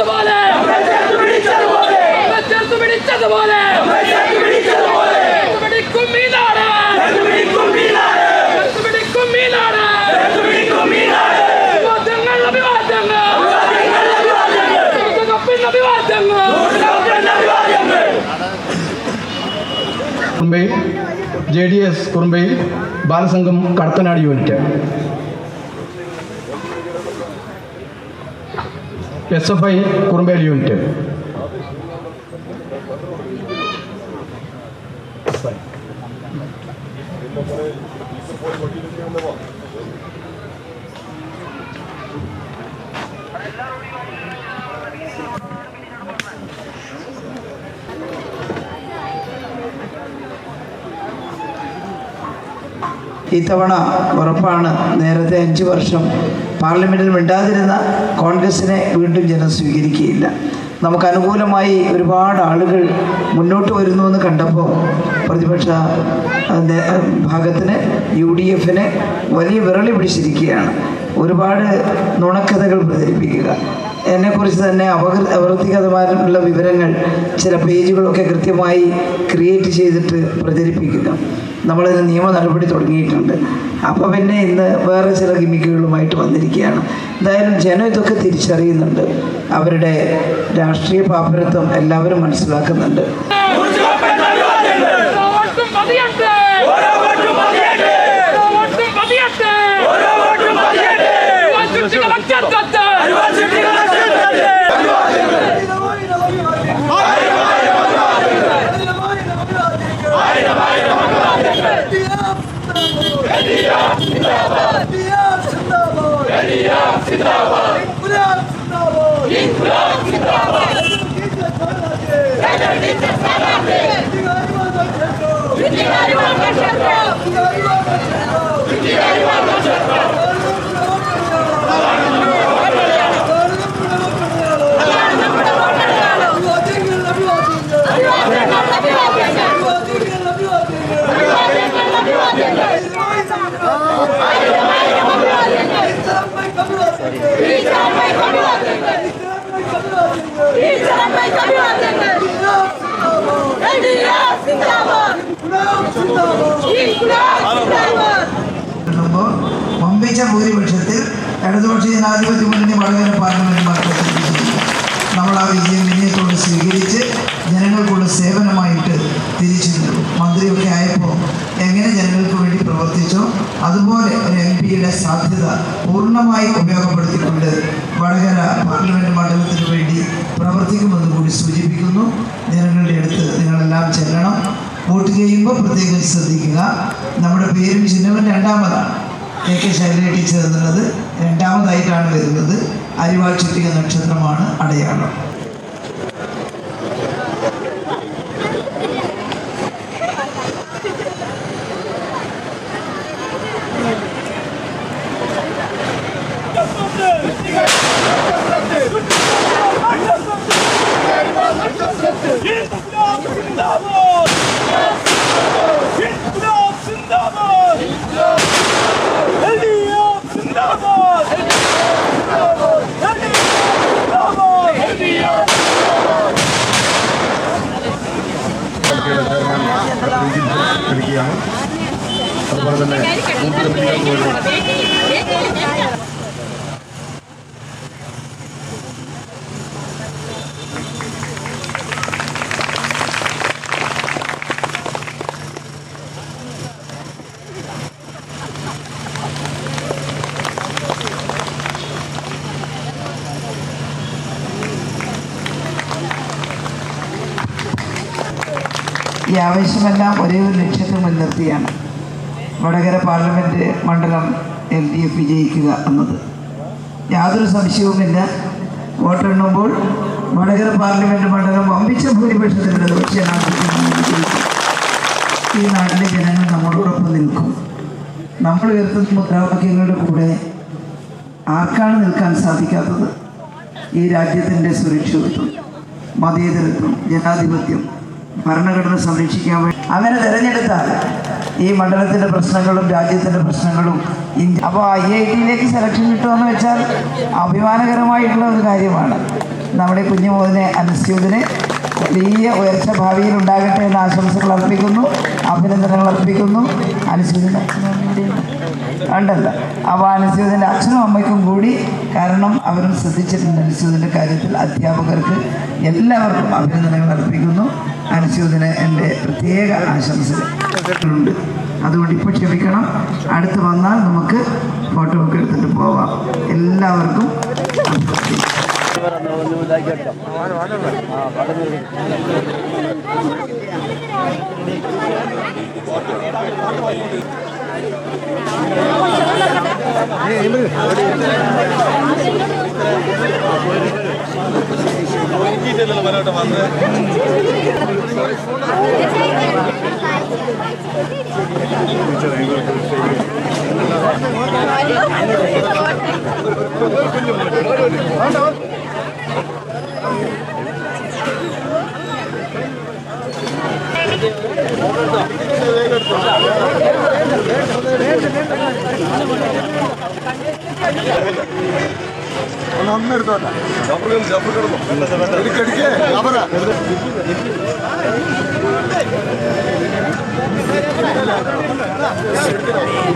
പിടിച്ചതുപോലെ പിടിച്ചതുപോലെ കുറുമ്പയിൽ J D S കുറുമ്പയിൽ Balasangham Kadathanad unit. S F I കുറുമ്പയിൽ unit ഇത്തവണ ഉറപ്പാണ് നേരത്തെ അഞ്ച് വർഷം പാർലമെന്റിൽ മിണ്ടാതിരുന്ന കോൺഗ്രസിനെ വീണ്ടും ജനം സ്വീകരിക്കുകയില്ല. നമുക്ക് അനുകൂലമായി ഒരുപാട് ആളുകൾ മുന്നോട്ട് വരുന്നു എന്ന് കണ്ടപ്പോൾ പ്രതിപക്ഷ ഭാഗത്തിന് യു ഡി എഫിന് വലിയ വിരളി പിടിച്ചിരിക്കുകയാണ്. ഒരുപാട് നുണക്കഥകൾ പ്രചരിപ്പിക്കുക. എന്നെക്കുറിച്ച് തന്നെ അപകൃ വിവരങ്ങൾ ചില പേജുകളൊക്കെ കൃത്യമായി ക്രിയേറ്റ് ചെയ്തിട്ട് പ്രചരിപ്പിക്കുക നമ്മളതിന് നിയമ നടപടി തുടങ്ങിയിട്ടുണ്ട്. അപ്പോൾ പിന്നെ ഇന്ന് വേറെ ചില ഗിമിക്കുകളുമായിട്ട് വന്നിരിക്കുകയാണ്. എന്തായാലും ജനം ഇതൊക്കെ തിരിച്ചറിയുന്നുണ്ട്. അവരുടെ രാഷ്ട്രീയ പാപ്പരത്വം എല്ലാവരും മനസ്സിലാക്കുന്നുണ്ട്. Dziękuję. വമ്പിച്ച ഭൂരിപക്ഷത്തിൽ ഇടതുപക്ഷ ജനാധിപത്യ മുന്നണി വളരെ പാർലമെന്റ് നമ്മൾ ആ വിജയം വിനയത്തോട് സ്വീകരിച്ച് ജനങ്ങൾക്കുള്ള സേവനമായിട്ട് തിരിച്ചു മന്ത്രിയൊക്കെ ആയപ്പോൾ എങ്ങനെ ജനങ്ങൾക്ക് വേണ്ടി പ്രവർത്തിച്ചോ. അതുപോലെ ഒരു എം പിയുടെ സാധ്യത പൂർണമായി ചെയ്യുമ്പോൾ പ്രത്യേകം ശ്രദ്ധിക്കുക. നമ്മുടെ പേരും ചിഹ്നവും രണ്ടാമതാണ്. എ കെ ശൈല ടീച്ചർ എന്നുള്ളത് രണ്ടാമതായിട്ടാണ് വരുന്നത്. അരിവാൾ ചുറ്റിക നക്ഷത്രമാണ് അടയാളം. അതുപോലെ ഈ ആവേശമെല്ലാം ഒരേ ഒരു ലക്ഷ്യത്തെ മുൻനിർത്തിയാണ്. വടകര പാർലമെന്റ് മണ്ഡലം എൽ ഡി എഫ് വിജയിക്കുക എന്നത്. യാതൊരു സംശയവുമില്ല. വോട്ടെണ്ണുമ്പോൾ വടകര പാർലമെന്റ് മണ്ഡലം വമ്പിച്ച വിജയിക്കും. ഈ നാട്ടിലെ ജനങ്ങൾ നമ്മളോടൊപ്പം നിൽക്കും. നമ്മൾ ഉയർത്തുന്ന മുദ്രാവാക്യങ്ങളുടെ കൂടെ ആർക്കാണ് നിൽക്കാൻ സാധിക്കാത്തത്? ഈ രാജ്യത്തിന്റെ സുരക്ഷിതത്വം മതേതരത്വം ജനാധിപത്യം ഭരണഘടന സംരക്ഷിക്കാൻ വേണ്ടി അങ്ങനെ തിരഞ്ഞെടുത്താൽ ഈ മണ്ഡലത്തിന്റെ പ്രശ്നങ്ങളും രാജ്യത്തിന്റെ പ്രശ്നങ്ങളും ഇന്ത്യ അപ്പോൾ ഐ ഐ ടിയിലേക്ക് സെലക്ഷൻ കിട്ടുമെന്ന് വെച്ചാൽ അഭിമാനകരമായിട്ടുള്ള ഒരു കാര്യമാണ്. നമ്മുടെ കുഞ്ഞുമോദിനെ അനുസ്യൂതിന് വലിയ ഉയർച്ച ഭാവിയിൽ ഉണ്ടാകട്ടെ എന്ന ആശംസകൾ അർപ്പിക്കുന്നു അഭിനന്ദനങ്ങൾ അർപ്പിക്കുന്നു. അനുസ്യൂതിന് ഉണ്ടല്ലോ. അപ്പോൾ അനുസ്യൂതിന്റെ അച്ഛനും അമ്മയ്ക്കും കൂടി കാരണം അവരും ശ്രദ്ധിച്ചിട്ടുണ്ട് അനുസ്യൂതിന്റെ കാര്യത്തിൽ അധ്യാപകർക്ക് എല്ലാവർക്കും അഭിനന്ദനങ്ങൾ അർപ്പിക്കുന്നു. അനുസൂതിന് എന്റെ പ്രത്യേക ആശംസകളുണ്ട് അതുകൊണ്ട് ഇപ്പോൾ ക്ഷമിക്കണം. അടുത്ത് വന്നാൽ നമുക്ക് ഫോട്ടോ ഒക്കെ എടുത്തിട്ട് പോവാം. എല്ലാവർക്കും അഭിനന്ദനം. വന്ന് Thank ജഫർ ജഫർ കിടന്നു എടുക്കടിക്കേ ജഫറാ